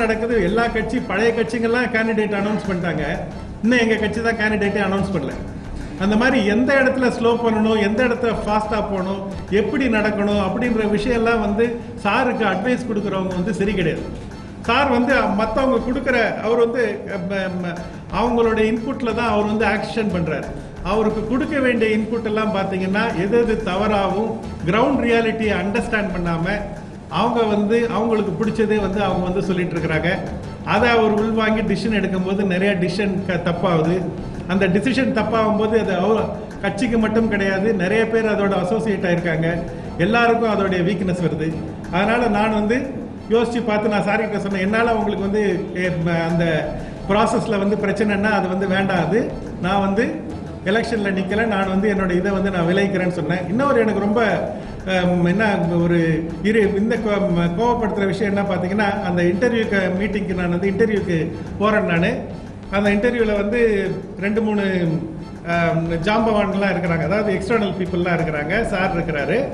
நடக்குது எல்லா கட்சி பழைய கட்சிங்கெல்லாம் கேண்டிடேட் அனௌன்ஸ் பண்ணிட்டாங்க. இன்னும் எங்க கட்சி தான் கேண்டிடேட்டே அனௌன்ஸ் பண்ணல. அந்த மாதிரி எந்த இடத்துல ஸ்லோ பண்ணணும் எந்த இடத்துல ஃபாஸ்ட்டாக போகணும் எப்படி நடக்கணும் அப்படின்ற விஷயம்லாம் வந்து சாருக்கு அட்வைஸ் கொடுக்குறவங்க வந்து சரி கிடையாது. சார் வந்து மற்றவங்க கொடுக்குற அவர் வந்து அவங்களோட இன்புட்டில் தான் அவர் வந்து ஆக்ஷன் பண்ணுறாரு அவருக்கு கொடுக்க வேண்டிய இன்புட் எல்லாம் பார்த்தீங்கன்னா எது எது தவறாகவும் கிரவுண்ட் ரியாலிட்டியை அண்டர்ஸ்டாண்ட் பண்ணாமல் அவங்க வந்து அவங்களுக்கு பிடிச்சதே வந்து அவங்க வந்து சொல்லிட்டு இருக்கிறாங்க. அதை அவர் உள்வாங்கி டிசிஷன் எடுக்கும்போது நிறைய டிசிஷன் தப்பாகுது. அந்த டிசிஷன் தப்பாகும் போது அது அவ கட்சிக்கு மட்டும் கிடையாது. நிறைய பேர் அதோட அசோசியேட் ஆகிருக்காங்க எல்லாருக்கும் அதோடைய வீக்னஸ் வருது. அதனால் நான் வந்து யோசித்து பார்த்து நான் சாரி கிட்ட சொன்னேன். என்னால் அவங்களுக்கு வந்து அந்த ப்ராசஸில் வந்து பிரச்சனைன்னா அது வந்து வேண்டாம். அது நான் வந்து எலெக்ஷனில் நிற்கல நான் வந்து என்னோட இதை வந்து நான் விளைவிக்கிறேன்னு சொன்னேன். இன்னொரு எனக்கு ரொம்ப என்ன ஒரு இரு இந்த கோ- கோவப்படுத்துகிற விஷயம் என்ன பார்த்தீங்கன்னா அந்த இன்டர்வியூக்கு மீட்டிங்க்கு நான் வந்து இன்டர்வியூக்கு போகிறேன் நான். அந்த இன்டர்வியூவில் வந்து ரெண்டு மூணு ஹம், ஜாம்பவான்கள்லாம் இருக்கிறாங்க. அதாவது எக்ஸ்டர்னல் பீப்புளெலாம் இருக்கிறாங்க. சார் இருக்கிறாரு.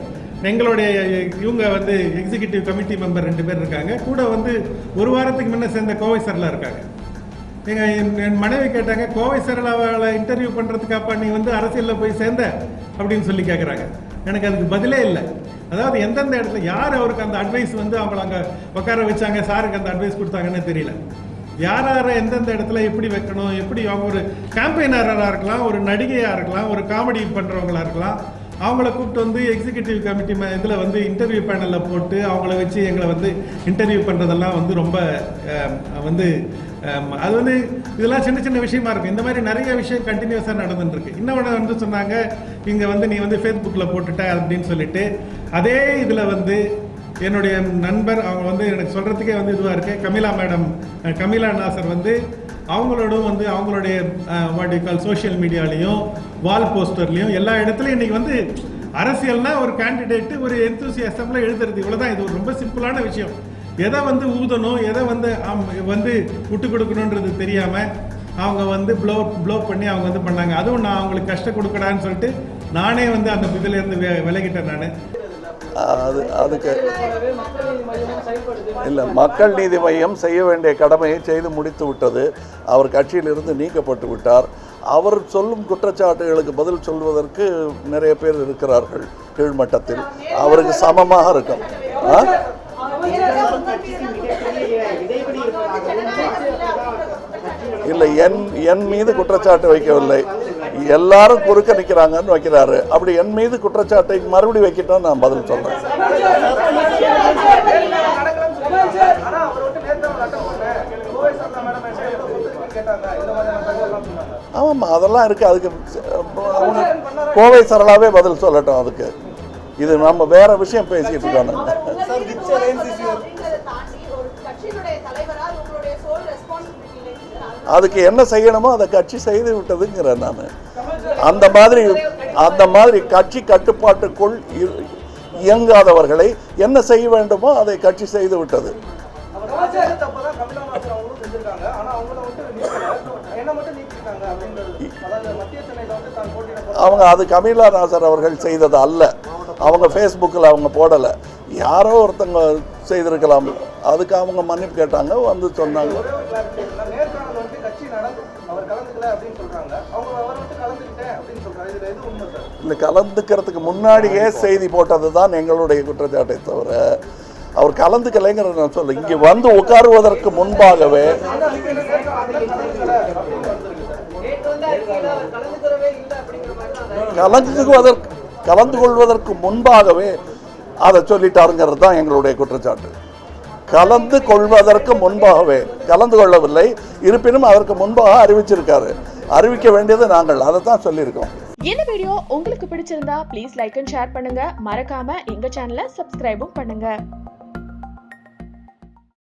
எங்களுடைய இவங்க வந்து எக்ஸிகியூட்டிவ் கமிட்டி மெம்பர் ரெண்டு பேர் இருக்காங்க. கூட வந்து ஒரு வாரத்துக்கு முன்னே சேர்ந்த கோவை சார்லாம் இருக்காங்க. எங்கள் என் என் மனைவி கேட்டாங்க கோவை சரளாவை இன்டர்வியூ பண்றதுக்காப்பா நீ வந்து அரசியல்ல போய் சேர்ந்த? அப்படின்னு சொல்லி கேட்குறாங்க எனக்கு அதுக்கு பதிலே இல்லை. அதாவது எந்தெந்த இடத்துல யார் அவருக்கு அந்த அட்வைஸ் வந்து அவங்கள அங்கே உட்கார வச்சாங்க சாருக்கு அந்த அட்வைஸ் கொடுத்தாங்கன்னு தெரியல. யார் யாரை எந்தெந்த இடத்துல எப்படி வைக்கணும் எப்படி அவங்க ஒரு கேம்பெயினராக இருக்கலாம் ஒரு நடிகையாக இருக்கலாம் ஒரு காமெடி பண்ணுறவங்களா இருக்கலாம் அவங்கள கூப்பிட்டு வந்து எக்ஸிகியூட்டிவ் கமிட்டி இதில் வந்து இன்டர்வியூ பேனலில் போட்டு அவங்கள வச்சு எங்களை வந்து இன்டர்வியூ பண்ணுறதெல்லாம் வந்து ரொம்ப வந்து அது வந்து இதெல்லாம் சின்ன சின்ன விஷயமா இருக்கும். இந்த மாதிரி நிறைய விஷயம் கண்டினியூஸாக நடந்துட்டுருக்கு. இன்னொன்று வந்து சொன்னாங்க இங்கே வந்து நீ வந்து ஃபேஸ்புக்கில் போட்டுட்ட அப்படின்னு சொல்லிட்டு. அதே இதில் வந்து என்னுடைய நண்பர் அவங்க வந்து எனக்கு சொல்கிறதுக்கே வந்து இதுவாக இருக்கு. கமிலா மேடம் கமிலா நாசர் வந்து அவங்களோடும் வந்து அவங்களுடைய வாட் கால் சோஷியல் மீடியாலையும் வால் போஸ்டர்லையும் எல்லா இடத்துலையும் இன்னைக்கு வந்து அரசியல்னா ஒரு கேண்டிடேட்டு ஒரு எந்தூசியாசம்ல எழுதுறது. இவ்வளவுதான். இது ஒரு ரொம்ப சிம்பிளான விஷயம். எதை வந்து ஊதணும் எதை வந்து வந்து விட்டு கொடுக்கணுன்றது தெரியாம அவங்க வந்து ப்ளோ ப்ளோ பண்ணி அவங்க வந்து பண்ணாங்க. அதுவும் நான் அவங்களுக்கு கஷ்டம் கொடுக்கடான்னு சொல்லிட்டு நானே வந்து அந்த இதுல இருந்து விலகிட்டேன் நான். அது அதுக்கு இல்லை மக்கள் நீதி மையம் செய்ய வேண்டிய கடமையை செய்து முடித்து விட்டது. அவர் கட்சியிலிருந்து நீக்கப்பட்டு விட்டார். அவர் சொல்லும் குற்றச்சாட்டுகளுக்கு பதில் சொல்வதற்கு நிறைய பேர் இருக்கிறார்கள் கீழ்மட்டத்தில். அவருக்கு சமமாக இருக்கும். ஆ? இல்லை என் என் மீது குற்றச்சாட்டு வைக்கவில்லை. எல்லாரும் குறுக்க நிற்கிறாங்கன்னு வைக்கிறாரு. அப்படி என் மீது குற்றச்சாட்டை மறுபடி வைக்கிட்டோம் நான் பதில் சொல்றேன். ஆமாம் அதெல்லாம் இருக்குது அதுக்கு கோவை சரளாவே பதில் சொல்லட்டும் அதுக்கு. இது நம்ம வேற விஷயம் பேசிட்டு இருக்கோம் ரெஸ்பான்சிபிலிட்டி அதுக்கு என்ன செய்யணுமோ அதை கட்சி செய்து விட்டதுங்கிறேன் நான். அந்த மாதிரி அந்த மாதிரி கட்சி கட்டுப்பாட்டுக்குள் இ- இயங்காதவர்களை என்ன செய்ய வேண்டுமோ அதை கட்சி செய்து விட்டது. அவங்க அது கமீலா நாசர் அவர்கள் செய்தது அல்ல. அவங்க ஃபேஸ்புக்கில் அவங்க போடலை. யாரோ ஒருத்தங்க செய்திருக்கலாம். அதுக்கு அவங்க மன்னிப்பு கேட்டாங்க வந்து சொன்னாங்க. இல்லை கலந்துக்கிறதுக்கு முன்னாடியே செய்தி போட்டது தான் எங்களுடைய குற்றச்சாட்டை தவிர அவர் கலந்துக்கலைங்கிறத நான் சொல்ல இங்கே வந்து உட்காருவதற்கு முன்பாகவே கலந்துக்குவதற்கு கலந்து கொள்வதற்கு முன்பாகவே அதை சொல்லிட்டாருங்கிறது தான் எங்களுடைய குற்றச்சாட்டு. கலந்து கொள்வதற்கு முன்பாகவே கலந்து கொள்ளவில்லை இருப்பினும் அதற்கு முன்பாக அறிவிச்சிருக்காரு. அறிவிக்க வேண்டியது நாங்கள் அதை தான் சொல்லியிருக்கோம். இந்த வீடியோ உங்களுக்கு பிடிச்சிருந்தா ப்ளீஸ் லைக் அண்ட் ஷேர் பண்ணுங்க. மறக்காம எங்க சேனலை சப்ஸ்கிரைபும் பண்ணுங்க.